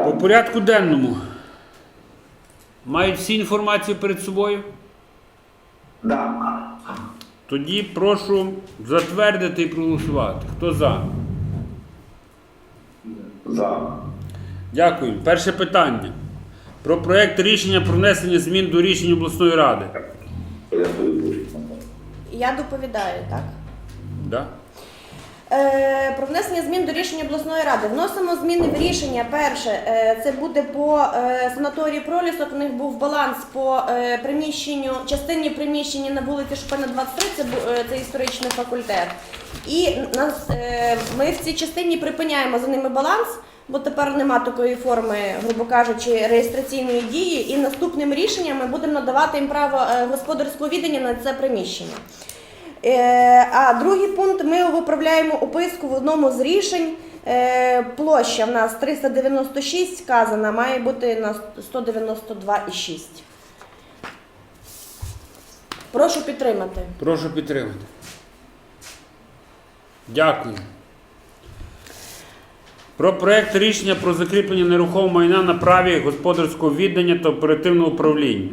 Так. По порядку денному. Мають всі інформацію перед собою? Да. Тоді прошу затвердити і проголосувати. Хто за? За. Дякую. Перше питання. Про проект рішення про внесення змін до рішення обласної ради. Я доповідаю, так? Да? Е, про внесення змін до рішення обласної ради. Вносимо зміни в рішення. Перше, е, це буде по е, санаторії Пролісок. У них був баланс по приміщенню, частині приміщення на вулиці Шопена 23, це, історичний факультет. І ми в цій частині припиняємо за ними баланс, бо тепер нема такої форми, грубо кажучи, реєстраційної дії. І наступним рішенням ми будемо надавати їм право господарського віддання на це приміщення. Е, А другий пункт ми виправляємо описку в одному з рішень. Е, Площа в нас 396 сказана, має бути на 192,6. Прошу підтримати. Прошу підтримати. Дякую. Про проект рішення про закріплення нерухомого майна на праві господарського віддання та оперативного управління.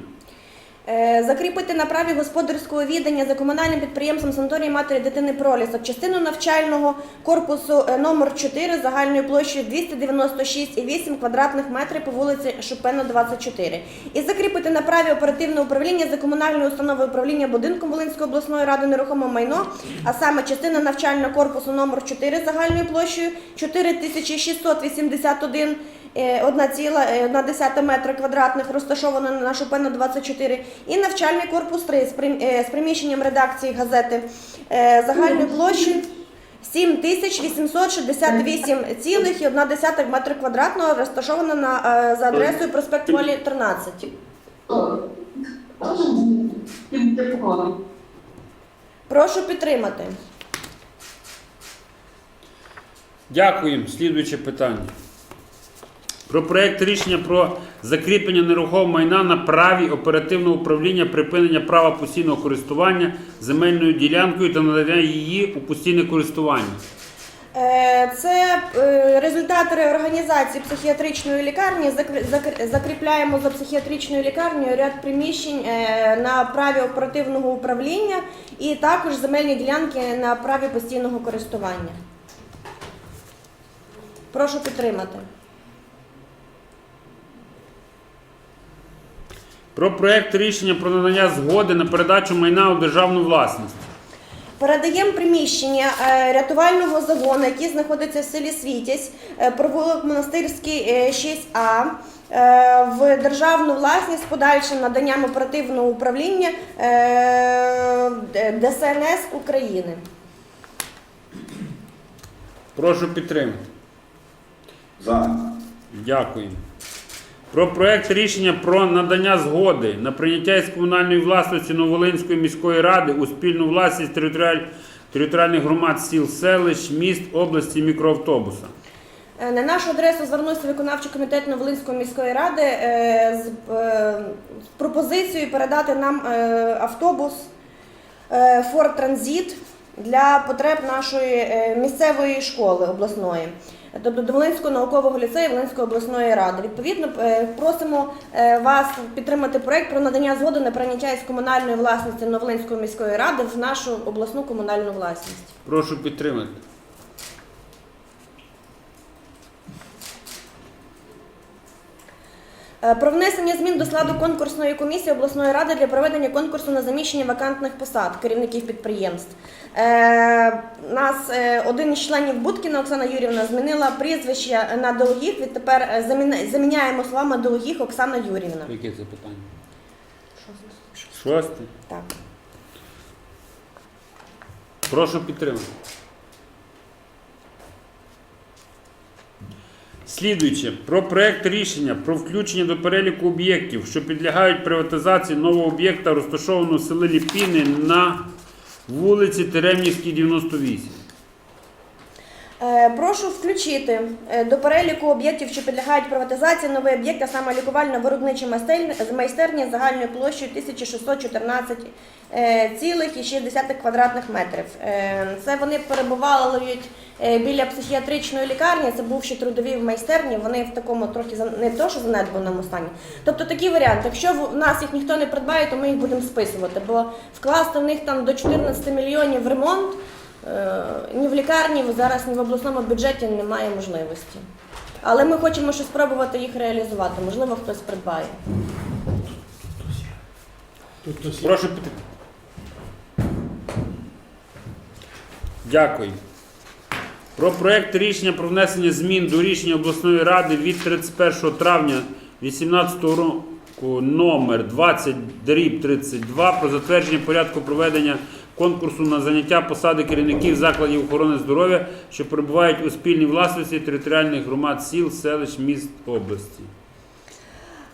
Е, Закріпити на праві господарського віддання за комунальним підприємством санаторії матері дитини пролісок частину навчального корпусу е, номер 4 загальною площею 296,8 квадратних метрів по вулиці Шопена 24. І закріпити на праві оперативного управління за комунальною установою управління будинком Волинської обласної ради нерухоме майно, а саме частина навчального корпусу номер 4 загальною площею 4681 е, 1,1 метра квадратних розташовано на Шопена 24 і навчальний корпус 3 з прим- е, з приміщенням редакції газети е, загальною площею 7868,1 метра квадратного розташовано на, е, за адресою проспект Волі 13. Прошу підтримати. Дякуємо. Слідуюче питання. Про проект рішення про закріплення нерухомого майна на праві оперативного управління припинення права постійного користування земельною ділянкою та надання її у постійне користування. Е, Це е, результати реорганізації психіатричної лікарні. Закр- закр- Закріпляємо за психіатричною лікарнею ряд приміщень е, на праві оперативного управління і також земельні ділянки на праві постійного користування. Прошу підтримати. Про проект рішення про надання згоди на передачу майна у державну власність. Передаємо приміщення е, рятувального загону, який знаходиться в селі Світязь, е, провулок Монастирський е, 6А, е, в державну власність з подальшим наданням оперативного управління ДСНС України. Прошу підтримати. За. Дякую. Про проект рішення про надання згоди на прийняття із комунальної власності Новолинської міської ради у спільну власність територіаль... територіальних громад сіл, селищ, міст, області мікроавтобуса. Е, На нашу адресу звернувся виконавчий комітет Новолинської міської ради е, з, е, пропозицією передати нам автобус Ford Transit для потреб нашої місцевої школи обласної. Тобто до Волинського наукового ліцею Волинської обласної ради. Відповідно, е, просимо е, вас підтримати проект про надання згоди на прийняття із комунальної власності Новолинської міської ради в нашу обласну комунальну власність. Прошу підтримати. Про внесення змін до складу конкурсної комісії обласної ради для проведення конкурсу на заміщення вакантних посад керівників підприємств. Е, Нас е, один із членів Будкіна Оксана Юрівна змінила прізвище на Долгіх. Відтепер е, заміна- заміняємо словами Долгіх Оксана Юрівна. Яке це питання? Шосте. Так. Прошу підтримати. Слідуюче. Про проект рішення про включення до переліку об'єктів, що підлягають приватизації нового об'єкта, розташованого в селі Ліпіни на вулиці Теремнівській, 98. Е, Прошу включити е, до переліку об'єктів, що підлягають приватизації, новий об'єкт, а саме лікувально-виробничі майстерні- майстерні загальною площею 1614,6 квадратних метрів. Е, Це вони перебувають е, біля психіатричної лікарні. Це бувші трудові в майстерні. Вони в такому трохи не то, що занедбаному стані. Тобто такий варіант. Якщо в нас їх ніхто не придбає, то ми їх будемо списувати, бо вкласти в них там до 14 мільйонів ремонт. Е, Ні в лікарні зараз, ні в обласному бюджеті немає можливості. Але ми хочемо ще спробувати їх реалізувати. Можливо, хтось придбає. Прошу піти. Дякую. Про проект рішення про внесення змін до рішення обласної ради від 31 травня 2018 року номер 20 дріб 32 про затвердження порядку проведення конкурсу на заняття посади керівників закладів охорони здоров'я, що перебувають у спільній власності територіальних громад сіл, селищ, міст області.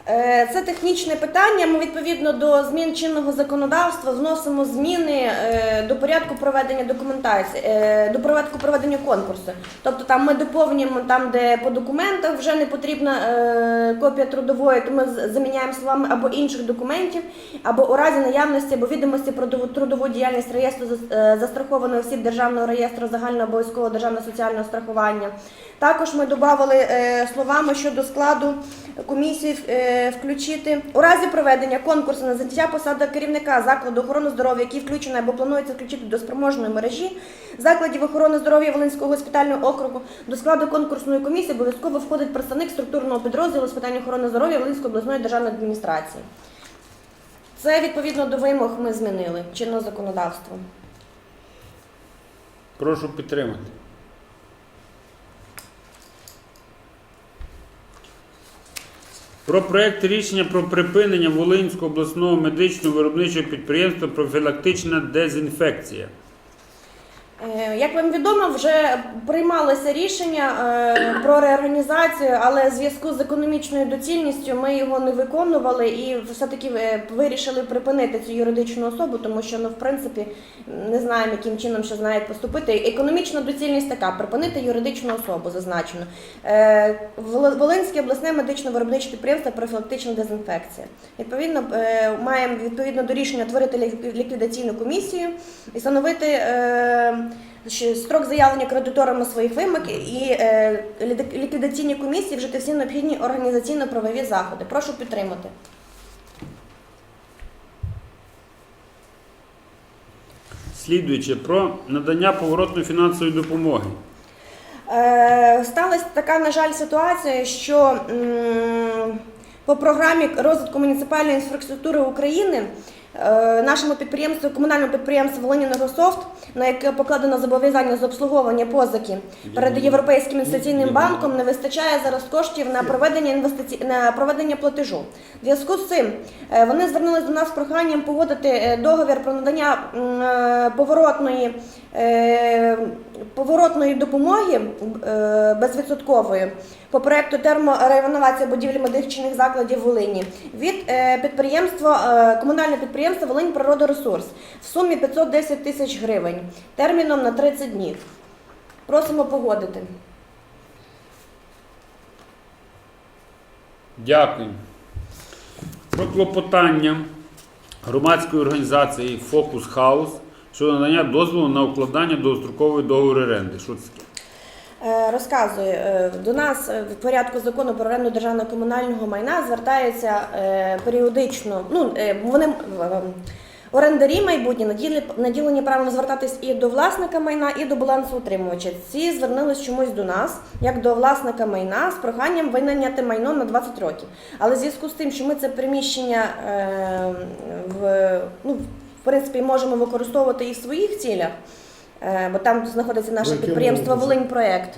Е, Це технічне питання. Ми відповідно до змін чинного законодавства вносимо зміни е, до порядку проведення документації, е, до порядку проведення конкурсу. Тобто там ми доповнюємо там, де по документах вже не потрібна копія трудової, то ми заміняємо словами або інших документів, або у разі наявності або відомості про дову- трудову діяльність реєстру зас- застрахованих осіб державного реєстру загальнообов'язкового державного соціального страхування. Також ми додали е, словами щодо складу комісії включити у разі проведення конкурсу на заняття посади керівника закладу охорони здоров'я, який включений або планується включити до спроможної мережі закладів охорони здоров'я Волинського госпітального округу. До складу конкурсної комісії обов'язково входить представник структурного підрозділу з питань охорони здоров'я Волинської обласної державної адміністрації. Це відповідно до вимог ми змінили чинного законодавства. Прошу підтримати. Про проект рішення про припинення Волинського обласного медичного виробничого підприємства профілактична дезінфекція. Е, Як вам відомо, вже приймалося рішення е, про реорганізацію, але в зв'язку з економічною доцільністю ми його не виконували і все-таки е, вирішили припинити цю юридичну особу, тому що ну, в принципі не знаємо, яким чином ще знають поступити. Економічна доцільність така: припинити юридичну особу, зазначено. Волинське обласне медично виробниче підприємство профілактична дезінфекція. Відповідно, маємо відповідно до рішення творити ліквідаційну комісію і встановити. Строк заявлення кредиторами своїх вимог і е, ліквідаційні комісії вжити всі необхідні організаційно-правові заходи. Прошу підтримати. Слідуюче про надання поворотної фінансової допомоги. Е, сталася така, на жаль, ситуація, що м, по програмі розвитку муніципальної інфраструктури України нашому підприємству, комунальному підприємству Волинінергософт, на яке покладено зобов'язання з обслуговування позики перед Європейським інвестиційним банком, не вистачає зараз коштів на проведення інвестиці... на проведення платежу. В зв'язку з цим е, вони звернулись до нас з проханням погодити е, договір про надання е, поворотної, е, поворотної допомоги е, безвідсоткової по проекту термореновація будівлі медичних закладів Волині від е, підприємства е, комунального підприємства Волинь Природоресурс в сумі 510 тисяч гривень терміном на 30 днів. Просимо погодити. Дякую. Про клопотання громадської організації Фокус Хаус щодо надання дозволу на укладання довгострокової договору оренди. Що це таке? Е, Розказую, Е, до нас е, в порядку закону про оренду державного комунального майна звертаються періодично. Ну вони орендарі майбутні наділені, правом звертатись і до власника майна, і до балансоутримувача. Ці звернулись чомусь до нас, як до власника майна, з проханням винайняти майно на 20 років. Але в зв'язку з тим, що ми це приміщення в ну в принципі можемо використовувати і в своїх цілях. Е, Бо там знаходиться наше підприємство воно? Волинь Проект.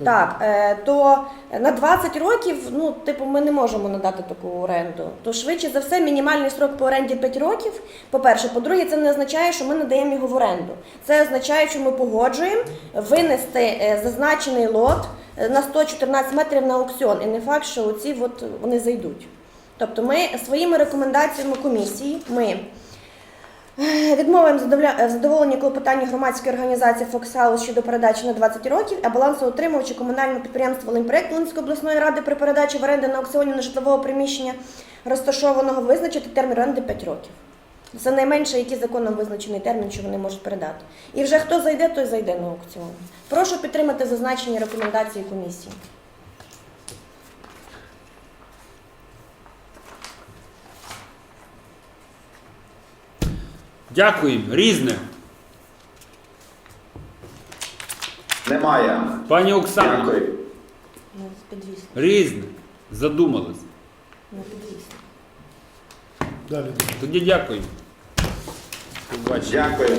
Да, Так, е, то на 20 років, ну, типу, ми не можемо надати таку оренду. То швидше за все, мінімальний срок по оренді 5 років. По-перше, по-друге, це не означає, що ми надаємо його в оренду. Це означає, що ми погоджуємо винести е, зазначений лот на 114 метрів на аукціон. І не факт, що оці от вони зайдуть. Тобто ми своїми рекомендаціями комісії ми Відмовуємо задоволя- е, задоволення клопотання громадської організації Фоксхаус щодо передачі на 20 років, а балансоутримувачі комунального підприємства Волиньпроект Волинської обласної ради при передачі в оренду на аукціоні нежитлового приміщення розташованого визначити термін оренди 5 років. Це найменше, який законом визначений термін, що вони можуть передати. І вже хто зайде, той зайде на аукціон. Прошу підтримати зазначені рекомендації комісії. Дякуємо. Різне. Немає. Пані Оксана. Дякую. Ну, Різне. Задумались. ну, підвісно. Далі. Тоді дякуємо. Побачимо. Дякую.